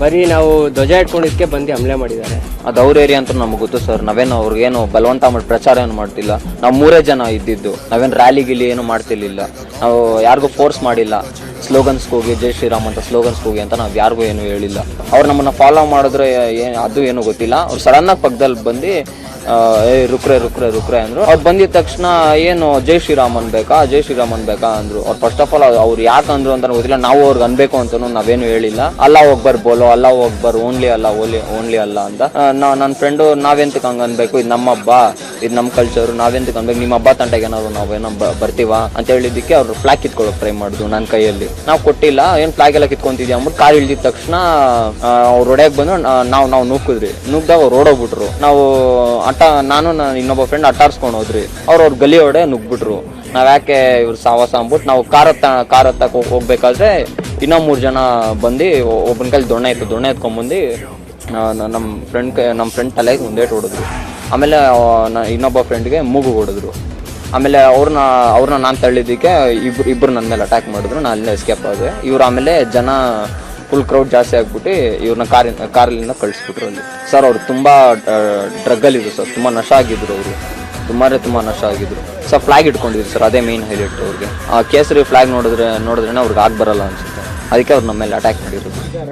ಬರೀ ನಾವು ಧ್ವಜ ಇಟ್ಕೊಂಡಿದ್ದಕ್ಕೆ ಬಂದು ಹಮ್ಲೆ ಮಾಡಿದ್ದಾರೆ. ಅದು ಅವ್ರ ಏರಿಯಾ ಅಂತ ನಮ್ಗೆ ಗೊತ್ತು ಸರ್. ನಾವೇನು ಅವ್ರಿಗೇನು ಬಲವಂತ ಮಾಡಿ ಪ್ರಚಾರ ಏನು ಮಾಡ್ತಿಲ್ಲ. ನಾವು ಮೂರೇ ಜನ ಇದ್ದಿದ್ದು. ನಾವೇನು ರ್ಯಾಲಿ ಗಿಲಿ ಏನು ಮಾಡ್ತಿರ್ಲಿಲ್ಲ. ನಾವು ಯಾರಿಗೂ ಫೋರ್ಸ್ ಮಾಡಿಲ್ಲ. ಸ್ಲೋಗನ್ಸ್ಗೆ ಹೋಗಿ, ಜೈ ಶ್ರೀರಾಮ್ ಅಂತ ಸ್ಲೋಗನ್ಸ್ಗೆ ಹೋಗಿ ಅಂತ ನಾವು ಯಾರಿಗೂ ಏನು ಹೇಳಿಲ್ಲ. ಅವ್ರು ನಮ್ಮನ್ನು ಫಾಲೋ ಮಾಡಿದ್ರೆ ಅದು ಏನು ಗೊತ್ತಿಲ್ಲ. ಅವ್ರು ಸಡನ್ನಾಗಿ ಪಕ್ಕದಲ್ಲಿ ಬಂದು ಏ, ರುಕ್ರೆ ರುಕ್ರೆ ರುಕ್ರೆ ಅಂದ್ರು. ಅವ್ರು ಬಂದಿದ ತಕ್ಷಣ ಏನು ಜೈ ಶ್ರೀರಾಮನ್ ಬೇಕಾ? ಜೈ ಶ್ರೀರಾಮನ್ ಬೇಕಾ ಅಂದ್ರು. ಅವ್ರು ಫಸ್ಟ್ ಆಫ್ ಆಲ್ ಅವ್ರು ಯಾಕಂದ್ರು ಅಂತ ಗೊತ್ತಿಲ್ಲ. ನಾವು ಅವ್ರಿಗೆ ಅನ್ಬೇಕು ಅಂತನೂ ನಾವೇನು ಹೇಳಿಲ್ಲ. ಅಲ್ಲ ಹೋಗ್ಬರ್ ಬೋಲೋ, ಅಲ್ಲ ಹೋಗ್ಬರ್ ಓನ್ಲಿ ಅಲ್ಲ ಓನ್ಲಿ ಓನ್ಲಿ ಅಲ್ಲ ಅಂತ. ನಾ ನನ್ನ ಫ್ರೆಂಡು ನಾವೆಂತಕ್ಕೆ ಹಂಗೆ ಅನ್ಬೇಕು? ಇದು ನಮ್ಮ ಹಬ್ಬ, ಇದು ನಮ್ಮ ಕಲ್ಚರು ನಾವೆಂತಕ್ಕೆ ಅನ್ಬೇಕು? ನಿಮ್ಮ ಹಬ್ಬ ತಂಟೆಗೆ ಏನಾದ್ರು ನಾವೇನೋ ಬರ್ತೀವ ಅಂತ ಹೇಳಿದ್ದಕ್ಕೆ ಅವ್ರು ಫ್ಲಾಗ್ ಕಿತ್ಕೊಳ್ಳೋಕೆ ಟ್ರೈ ಮಾಡಿದ್ರು ನನ್ನ ಕೈಯಲ್ಲಿ. ನಾವು ಕೊಟ್ಟಿಲ್ಲ, ಏನು ಫ್ಲಾಗ್ ಎಲ್ಲ ಕಿತ್ಕೊಂತಿದ್ಯಾ ಅಂದ್ಬಿಟ್ಟು ಕಾರ್ ಇಳಿದಿದ್ದ ತಕ್ಷಣ ಅವ್ರು ಹೊಡೆಯಕ್ಕೆ ಬಂದು ನಾವು ನಾವು ನುಗ್ಗಿದ್ರಿ ನುಗ್ದಾಗ ಅವ್ರು ಓಡೋಗ್ಬಿಟ್ರು. ನಾವು ಅಟ್ಟ ನಾನು ನನ್ನ ಇನ್ನೊಬ್ಬ ಫ್ರೆಂಡ್ ಅಟ್ಟಾರ್ಸ್ಕೊಂಡು ಹೋದ್ರಿ. ಅವ್ರು ಅವ್ರ ಗಲಿ ಹೊಡೆ ನುಗ್ಬಿಟ್ರು. ನಾವ್ ಯಾಕೆ ಇವ್ರು ಸಾವಾಸ ಅಂದ್ಬಿಟ್ಟು ನಾವು ಕಾರ್ ಹತ್ತ, ಕಾರ್ ಹತ್ತಕ್ಕೆ ಹೋಗ್- ಹೋಗ್ಬೇಕಾದ್ರೆ ಇನ್ನೂ ಮೂರು ಜನ ಬಂದು ಒಬ್ಬನ ಕೈಲಿ ದೊಣ್ಣೆ ಇತ್ತು. ದೊಣ್ಣೆ ಎತ್ಕೊಂಡ್ಬಂದು ನಮ್ಮ ಫ್ರೆಂಡ್ ನಮ್ಮ ಫ್ರೆಂಡ್ ತಲೆಗೆ ಮುಂದೇಟ್ ಹೊಡೆದ್ರು. ಆಮೇಲೆ ಇನ್ನೊಬ್ಬ ಫ್ರೆಂಡ್ಗೆ ಮೂಗು ಹೊಡೆದ್ರು. ಆಮೇಲೆ ಅವ್ರನ್ನ ಅವ್ರನ್ನ ನಾನು ತಳ್ಳಿದ್ದಕ್ಕೆ ಇಬ್ರು ಇಬ್ರು ನನ್ನ ಮೇಲೆ ಅಟ್ಯಾಕ್ ಮಾಡಿದ್ರು. ನಾನು ಅಲ್ಲೇ ಎಸ್ಕೇಪ್ ಆದೆ. ಇವ್ರು ಆಮೇಲೆ ಜನ ಫುಲ್ ಕ್ರೌಡ್ ಜಾಸ್ತಿ ಆಗ್ಬಿಟ್ಟು ಇವ್ರನ್ನ ಕಾರಿನ ಕಾರಲ್ಲಿಂದ ಕಳಿಸ್ಬಿಟ್ರು ಅಲ್ಲಿ. ಸರ್ ಅವ್ರು ತುಂಬ ಡ್ರಗ್ಗಲ್ಲಿದ್ರು ಸರ್ ತುಂಬ ನಶ ಆಗಿದ್ರು ಅವರು. ತುಂಬಾ ತುಂಬ ನಶ ಆಗಿದ್ರು. ಸರ್ ಫ್ಲಾಗ್ ಇಟ್ಕೊಂಡಿದ್ರು ಸರ್ ಅದೇ ಮೇನ್ ಹೈಲೈಟ್ ಅವ್ರಿಗೆ. ಆ ಕೇಸರಿ ಫ್ಲಾಗ್ ನೋಡಿದ್ರೆ ನೋಡಿದ್ರೆ ಅವ್ರಿಗೆ ಆಗಿ ಬರಲ್ಲ ಅನ್ಸುತ್ತೆ. ಅದಕ್ಕೆ ಅವ್ರು ನಮ್ಮ ಮೇಲೆ ಅಟ್ಯಾಕ್ ಮಾಡಿರೋದು.